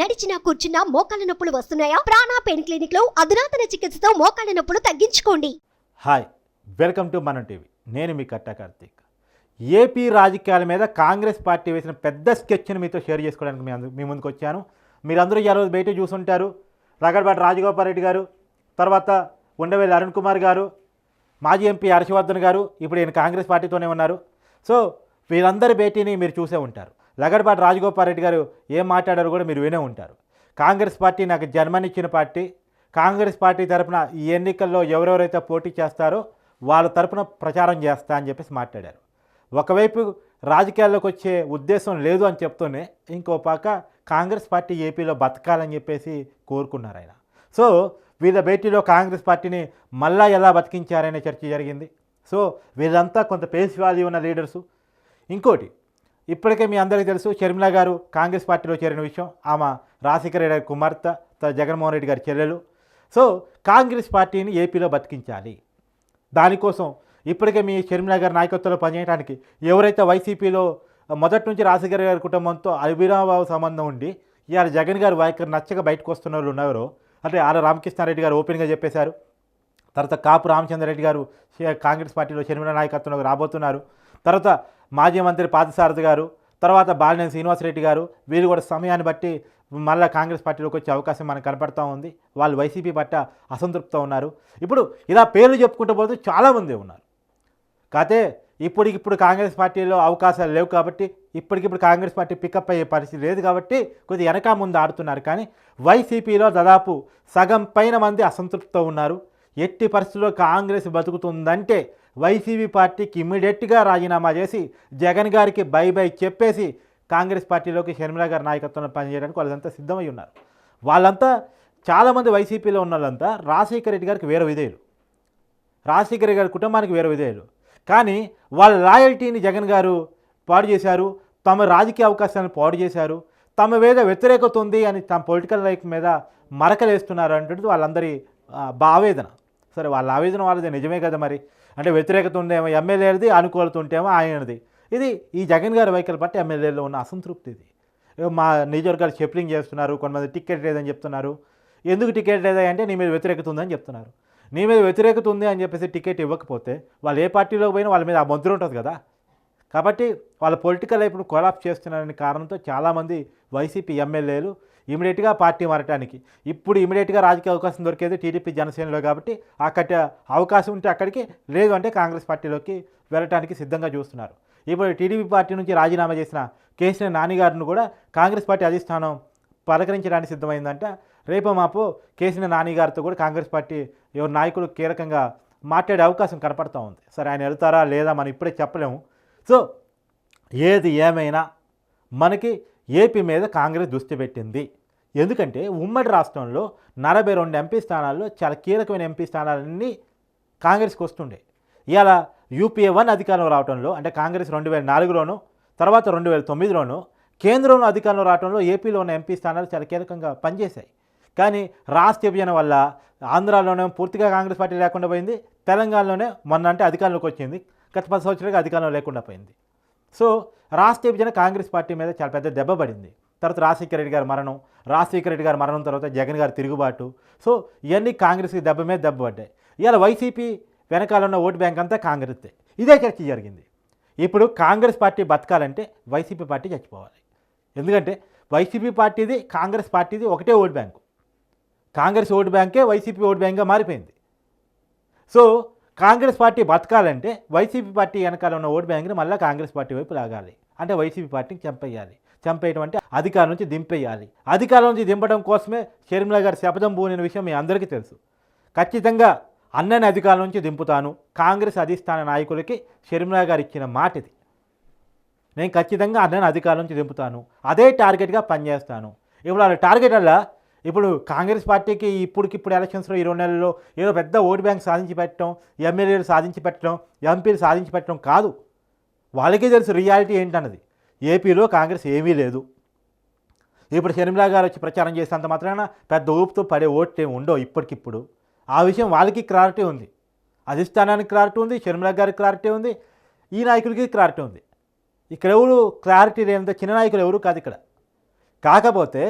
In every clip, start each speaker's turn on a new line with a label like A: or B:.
A: నడిచినా కూర్చున్నా మోకాళ్ళ నొప్పులు వస్తున్నాయా? ప్రాణా పెయిన్ క్లినిక్లో అధునాతన చికిత్సతో మోకాళ్ళ నొప్పులు తగ్గించుకోండి.
B: Hi welcome to Manam TV. నేను మీ కట్టా కార్తీక్. ఏపీ రాజకీయాల మీద కాంగ్రెస్ పార్టీ వేసిన పెద్ద స్కెచ్ని మీతో షేర్ చేసుకోవడానికి మీ మీ ముందుకు వచ్చాను. మీరందరూ ఈ రోజు బయట చూసుంటారు. రగడబాటి రాజగోపాల్ రెడ్డి గారు తర్వాత ఉండవేలి అరుణ్ కుమార్ గారు మాజీ ఎంపీ హర్షవర్ధన్ గారు ఇప్పుడు ఈయన కాంగ్రెస్ పార్టీతోనే ఉన్నారు. సో వీరందరి భేటీని మీరు చూసే ఉంటారు. లగడపాటి రాజగోపాల్ రెడ్డి గారు ఏం మాట్లాడారో కూడా మీరు వినే ఉంటారు. కాంగ్రెస్ పార్టీ నాకు జన్మనిచ్చిన పార్టీ. కాంగ్రెస్ పార్టీ తరపున ఈ ఎన్నికల్లో ఎవరెవరైతే పోటీ చేస్తారో వాళ్ళ తరపున ప్రచారం చేస్తా అని చెప్పేసి మాట్లాడారు. ఒకవైపు రాజకీయాల్లోకి వచ్చే ఉద్దేశం లేదు అని చెప్తూనే ఇంకో పక్క కాంగ్రెస్ పార్టీ ఏపీలో బతకాలని చెప్పేసి కోరుకున్నారు ఆయన. సో వీళ్ళ భేటీలో కాంగ్రెస్ పార్టీని మళ్ళా ఎలా బతికించారనే చర్చ జరిగింది. సో వీళ్ళంతా కొంత పేస్ వాల్యూ ఉన్న లీడర్సు. ఇంకోటి ఇప్పటికే మీ అందరికీ తెలుసు షర్మిల గారు కాంగ్రెస్ పార్టీలో చేరిన విషయం. ఆమె రాజశేఖర రెడ్డి గారి కుమార్తె తన జగన్మోహన్ రెడ్డి గారి చెల్లెలు. సో కాంగ్రెస్ పార్టీని ఏపీలో బతికించాలి. దానికోసం ఇప్పటికే మీ షర్మిల గారి నాయకత్వంలో పనిచేయడానికి ఎవరైతే వైసీపీలో మొదటి నుంచి రాజశేఖర గారి కుటుంబంతో అభిరాభావ సంబంధం ఉండి ఇవాళ జగన్ గారు వైఖరి నచ్చక బయటకు వస్తున్న వాళ్ళు ఉన్నారో అంటే ఆర్ రామకృష్ణారెడ్డి గారు ఓపెన్గా చెప్పేశారు. తర్వాత కాపు రామచంద్రరెడ్డి గారు కాంగ్రెస్ పార్టీలో షర్మిల నాయకత్వంలోకి రాబోతున్నారు. తర్వాత మాజీ మంత్రి పార్థసారథి గారు తర్వాత బాలినేని శ్రీనివాసరెడ్డి గారు వీళ్ళు కూడా సమయాన్ని బట్టి మళ్ళీ కాంగ్రెస్ పార్టీలోకి వచ్చే అవకాశం మనకు కనపడతా ఉంది. వాళ్ళు వైసీపీ పట్ల అసంతృప్తితో ఉన్నారు. ఇప్పుడు ఇలా పేర్లు చెప్పుకుంటూ పోతే చాలామంది ఉన్నారు. కాతే ఇప్పటికిప్పుడు కాంగ్రెస్ పార్టీలో అవకాశాలు లేవు కాబట్టి ఇప్పటికిప్పుడు కాంగ్రెస్ పార్టీ పికప్ అయ్యే పరిస్థితి లేదు కాబట్టి కొద్దిగా వెనక ముందు ఆడుతున్నారు. కానీ వైసీపీలో దాదాపు సగం పైన మంది అసంతృప్తితో ఉన్నారు. ఎట్టి పరిస్థితుల్లో కాంగ్రెస్ బతుకుతుందంటే వైసీపీ పార్టీకి ఇమ్మీడియట్గా రాజీనామా చేసి జగన్ గారికి బై బై చెప్పేసి కాంగ్రెస్ పార్టీలోకి షర్మిల గారి నాయకత్వంలో పనిచేయడానికి వాళ్ళంతా సిద్ధమై ఉన్నారు. వాళ్ళంతా చాలామంది వైసీపీలో ఉన్న వాళ్ళంతా రాజశేఖర రెడ్డి గారికి వేరే విధేయులు. రాజశేఖర గారి కుటుంబానికి వేరే విధేయులు. కానీ వాళ్ళ లాయల్టీని జగన్ గారు పాడు చేశారు. తమ రాజకీయ అవకాశాలను పాడు చేశారు. తమ మీద వ్యతిరేకత ఉంది అని తమ పొలిటికల్ లైఫ్ మీద మరకలేస్తున్నారు అంటుంది వాళ్ళందరి ఆ, ఆవేదన సరే వాళ్ళ ఆవేదన వాళ్ళది. నిజమే కదా మరి? అంటే వ్యతిరేకత ఉందేమో ఎమ్మెల్యేది అనుకూలత ఉంటేమో ఆయనది. ఇది ఈ జగన్ గారి వైఖరి పట్టి ఎమ్మెల్యేలో ఉన్న అసంతృప్తి ఇది. మా నియోజకవర్గాలు షెఫ్లింగ్ చేస్తున్నారు కొంతమంది టికెట్ లేదని చెప్తున్నారు. ఎందుకు టికెట్ లేదంటే అంటే నీ మీద వ్యతిరేకత ఉందని చెప్తున్నారు. నీ మీద వ్యతిరేకత ఉంది అని చెప్పేసి టికెట్ ఇవ్వకపోతే వాళ్ళు ఏ పార్టీలోకి పోయినా వాళ్ళ మీద ఆ మంత్రి ఉంటుంది కదా. కాబట్టి వాళ్ళ పొలిటికల్ లైఫ్ను కొలాప్ చేస్తున్నారనే కారణంతో చాలామంది వైసీపీ ఎమ్మెల్యేలు ఇమీడియట్గా పార్టీ మారటానికి. ఇప్పుడు ఇమీడియట్గా రాజకీయ అవకాశం దొరికేది టీడీపీ జనసేనలో కాబట్టి అక్కడ అవకాశం ఉంటే అక్కడికి లేదు అంటే కాంగ్రెస్ పార్టీలోకి వెళ్ళటానికి సిద్ధంగా చూస్తున్నారు. ఇప్పుడు టీడీపీ పార్టీ నుంచి రాజీనామా చేసిన కేసీఆర్ నానిగారిని కూడా కాంగ్రెస్ పార్టీ అధిష్టానం పలకరించడానికి సిద్ధమైందంట. రేపు మాపు కేసీఆర్ నానిగారితో కూడా కాంగ్రెస్ పార్టీ ఎవరు నాయకులు కీలకంగా మాట్లాడే అవకాశం కనపడుతూ ఉంది. సరే ఆయన వెళ్తారా లేదా మనం ఇప్పుడే చెప్పలేము. సో ఏది ఏమైనా మనకి ఏపీ మీద కాంగ్రెస్ దృష్టి పెట్టింది. ఎందుకంటే ఉమ్మడి రాష్ట్రంలో నలభై రెండు ఎంపీ స్థానాల్లో చాలా కీలకమైన ఎంపీ స్థానాలన్నీ కాంగ్రెస్కి వస్తుండే. ఇవాళ యూపీఏ వన్ అధికారంలో రావడంలో అంటే కాంగ్రెస్ రెండు వేల నాలుగులోను తర్వాత రెండు వేల తొమ్మిదిలోను కేంద్రంలో అధికారంలో రావడంలో ఏపీలో ఉన్న ఎంపీ స్థానాలు చాలా కీలకంగా పనిచేశాయి. కానీ రాష్ట్ర విభజన వల్ల ఆంధ్రాలోనే పూర్తిగా కాంగ్రెస్ పార్టీ లేకుండా పోయింది తెలంగాణలోనే మొన్న అంటే అధికారంలోకి వచ్చింది గత పది సంవత్సరాలుగా అధికారంలో లేకుండా పోయింది. సో రాష్ట్ర విభజన కాంగ్రెస్ పార్టీ మీద చాలా పెద్ద దెబ్బ పడింది. తర్వాత రాజశేఖర రెడ్డి గారి మరణం రాజశేఖర రెడ్డి గారి మరణం తర్వాత జగన్ గారి తిరుగుబాటు. సో ఇవన్నీ కాంగ్రెస్కి దెబ్బ మీద దెబ్బ పడ్డాయి. ఇవాళ వైసీపీ వెనకాల ఉన్న ఓటు బ్యాంక్ అంతా కాంగ్రెస్దే. ఇదే చర్చ జరిగింది. ఇప్పుడు కాంగ్రెస్ పార్టీ బతకాలంటే వైసీపీ పార్టీ చచ్చిపోవాలి. ఎందుకంటే వైసీపీ పార్టీది కాంగ్రెస్ పార్టీది ఒకటే ఓటు బ్యాంకు. కాంగ్రెస్ ఓటు బ్యాంకే వైసీపీ ఓటు బ్యాంక్గా మారిపోయింది. సో కాంగ్రెస్ పార్టీ బతకాలంటే వైసీపీ పార్టీ వెనకాల ఉన్న ఓటు బ్యాంక్ని మళ్ళీ కాంగ్రెస్ పార్టీ వైపు లాగాలి. అంటే వైసీపీ పార్టీని చంపేయాలి. చంపేయడం అంటే అధికారం నుంచి దింపేయాలి. అధికారం నుంచి దింపడం కోసమే షర్మిల గారు శపథం పూనిన విషయం మీ అందరికీ తెలుసు. ఖచ్చితంగా అన్నని అధికారం నుంచి దింపుతాను. కాంగ్రెస్ అధిష్టాన నాయకులకి షర్మిల గారు ఇచ్చిన మాట ఇది నేను ఖచ్చితంగా అన్నని అధికారం నుంచి దింపుతాను. అదే టార్గెట్గా పనిచేస్తాను. ఇప్పుడు వాళ్ళ టార్గెట్ అలా ఇప్పుడు కాంగ్రెస్ పార్టీకి ఇప్పటికిప్పుడు ఎలక్షన్స్లో ఈ రెండు నెలల్లో ఏదో పెద్ద ఓటు బ్యాంక్ సాధించి పెట్టడం ఎమ్మెల్యేలు సాధించి పెట్టడం ఎంపీలు సాధించి పెట్టడం కాదు. వాళ్ళకే తెలుసు రియాలిటీ ఏంటన్నది. ఏపీలో కాంగ్రెస్ ఏమీ లేదు. ఇప్పుడు షర్మిలా గారు వచ్చి ప్రచారం చేసినంత మాత్రాన పెద్ద ఊపుతో పడే ఓట్లు ఉండవు ఇప్పటికిప్పుడు. ఆ విషయం వాళ్ళకి క్లారిటీ ఉంది. అధిష్టానానికి క్లారిటీ ఉంది షర్మిలా గారికి క్లారిటీ ఉంది ఈ నాయకులకి క్లారిటీ ఉంది. ఇక్కడ ఎవరు క్లారిటీ లేనిదో చిన్న నాయకులు ఎవరు కాదు ఇక్కడ. కాకపోతే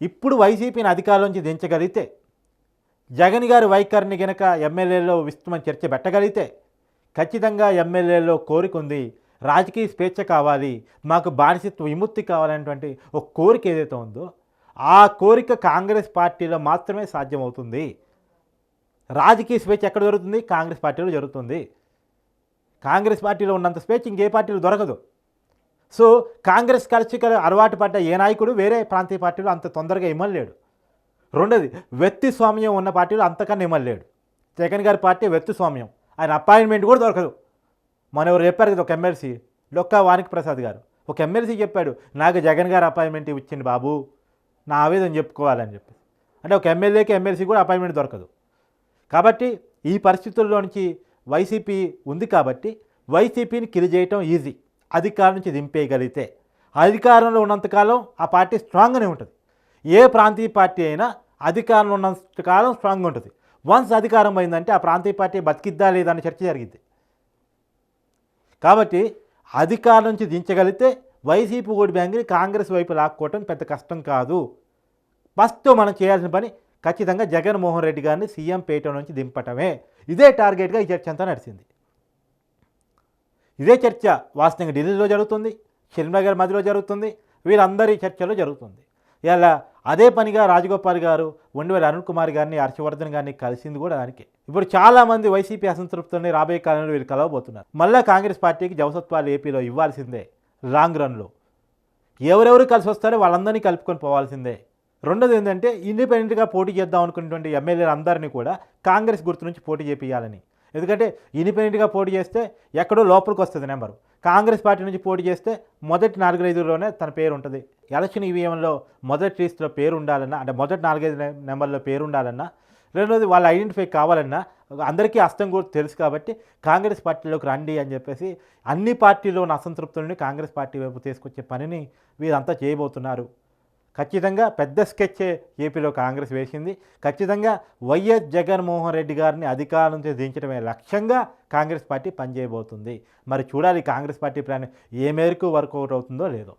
B: ఇప్పుడు వైసీపీని అధికారంలోంచి దించగలిగితే జగన్ గారి వైఖరిని గనక ఎమ్మెల్యేలో విస్తృతమైన చర్చ పెట్టగలిగితే ఖచ్చితంగా ఎమ్మెల్యేలో కోరిక ఉంది రాజకీయ స్వేచ్ఛ కావాలి మాకు బానిసత్వ విముక్తి కావాలనేటువంటి ఒక కోరిక ఏదైతే ఉందో ఆ కోరిక కాంగ్రెస్ పార్టీలో మాత్రమే సాధ్యమవుతుంది. రాజకీయ స్వేచ్ఛ ఎక్కడ జరుగుతుంది? కాంగ్రెస్ పార్టీలో జరుగుతుంది. కాంగ్రెస్ పార్టీలో ఉన్నంత స్వేచ్ఛ ఇంకే పార్టీలో దొరకదు. సో కాంగ్రెస్ కలచికలు అలవాటు పడ్డ ఏ నాయకుడు వేరే ప్రాంతీయ పార్టీలో అంత తొందరగా ఇమ్మలేడు. రెండోది వ్యక్తి స్వామ్యం ఉన్న పార్టీలో అంతకన్నా ఇమ్మలేడు. జగన్ గారి పార్టీ వ్యక్తి స్వామ్యం. ఆయన అపాయింట్మెంట్ కూడా దొరకదు. మన ఎవరు చెప్పారు కదా ఒక ఎమ్మెల్సీ? లొక్క వానికి ప్రసాద్ గారు. ఒక ఎమ్మెల్సీ చెప్పాడు నాకు జగన్ గారు అపాయింట్మెంట్ ఇచ్చింది బాబు. నా ఆవేదన చెప్పుకోవాలని చెప్పి. అంటే ఒక ఎమ్మెల్యేకి ఎమ్మెల్సీ కూడా అపాయింట్మెంట్ దొరకదు. కాబట్టి ఈ పరిస్థితుల్లో నుంచి వైసీపీ ఉంది కాబట్టి వైసీపీని కిలి చేయటం ఈజీ అధికారం నుంచి దింపేయగలిగితే. అధికారంలో ఉన్నంతకాలం ఆ పార్టీ స్ట్రాంగ్గానే ఉంటుంది. ఏ ప్రాంతీయ పార్టీ అయినా అధికారంలో ఉన్నంతకాలం స్ట్రాంగ్గా ఉంటుంది. వన్స్ అధికారం అయిందంటే ఆ ప్రాంతీయ పార్టీ బతికిద్దా లేదా అనే చర్చ జరిగింది కాబట్టి అధికారం నుంచి దించగలిగితే వైసీపీ ఓటు బ్యాంక్ని కాంగ్రెస్ వైపు లాక్కోవటం పెద్ద కష్టం కాదు. ఫస్ట్ మనం చేయాల్సిన పని ఖచ్చితంగా జగన్మోహన్ రెడ్డి గారిని సీఎం పేట నుంచి దింపటమే. ఇదే టార్గెట్గా ఈ చర్చ అంతా నడిచింది. ఇదే చర్చ వాస్తవంగా ఢిల్లీలో జరుగుతుంది షర్మిల మధ్యలో జరుగుతుంది వీళ్ళందరి చర్చలో జరుగుతుంది. ఇలా అదే పనిగా రాజగోపాల్ గారు ఉండవేల అరుణ్ కుమార్ గారిని హర్షవర్ధన్ గారిని కలిసింది కూడా దానికి ఇప్పుడు చాలామంది వైసీపీ అసంతృప్తుల్ని రాబోయే కాలంలో వీళ్ళు కలవబోతున్నారు. మళ్ళీ కాంగ్రెస్ పార్టీకి జవసత్వాలు ఏపీలో ఇవ్వాల్సిందే లాంగ్ రన్లో. ఎవరెవరు కలిసి వస్తారో వాళ్ళందరినీ కలుపుకొని పోవాల్సిందే. రెండోది ఏంటంటే ఇండిపెండెంట్గా పోటీ చేద్దాం అనుకున్నటువంటి ఎమ్మెల్యేలు అందరినీ కూడా కాంగ్రెస్ గుర్తు నుంచి పోటీ చేపియాలని ఎందుకంటే ఇండిపెండెంట్గా పోటీ చేస్తే ఎక్కడో లోపలికి వస్తుంది నెంబరు. కాంగ్రెస్ పార్టీ నుంచి పోటీ చేస్తే మొదటి నాలుగైదులోనే తన పేరు ఉంటుంది. ఎలక్షన్ ఈవీఎంలో మొదటి లిస్టులో పేరు ఉండాలన్నా అంటే మొదటి నాలుగైదు నెంబర్లో పేరు ఉండాలన్నా రెండోది వాళ్ళు ఐడెంటిఫై కావాలన్నా అందరికీ అస్తం కూడా తెలుసు కాబట్టి కాంగ్రెస్ పార్టీలోకి రండి అని చెప్పేసి అన్ని పార్టీలో ఉన్న అసంతృప్తులని కాంగ్రెస్ పార్టీ వైపు తీసుకొచ్చే పనిని వీరంతా చేయబోతున్నారు. ఖచ్చితంగా పెద్ద స్కెచ్చే ఏపీలో కాంగ్రెస్ వేసింది. ఖచ్చితంగా వైఎస్ జగన్మోహన్ రెడ్డి గారిని అధికారం నుంచి దించడమే లక్ష్యంగా కాంగ్రెస్ పార్టీ పనిచేయబోతుంది. మరి చూడాలి కాంగ్రెస్ పార్టీ ప్లాన్ ఏ మేరకు వర్కౌట్ అవుతుందో లేదో.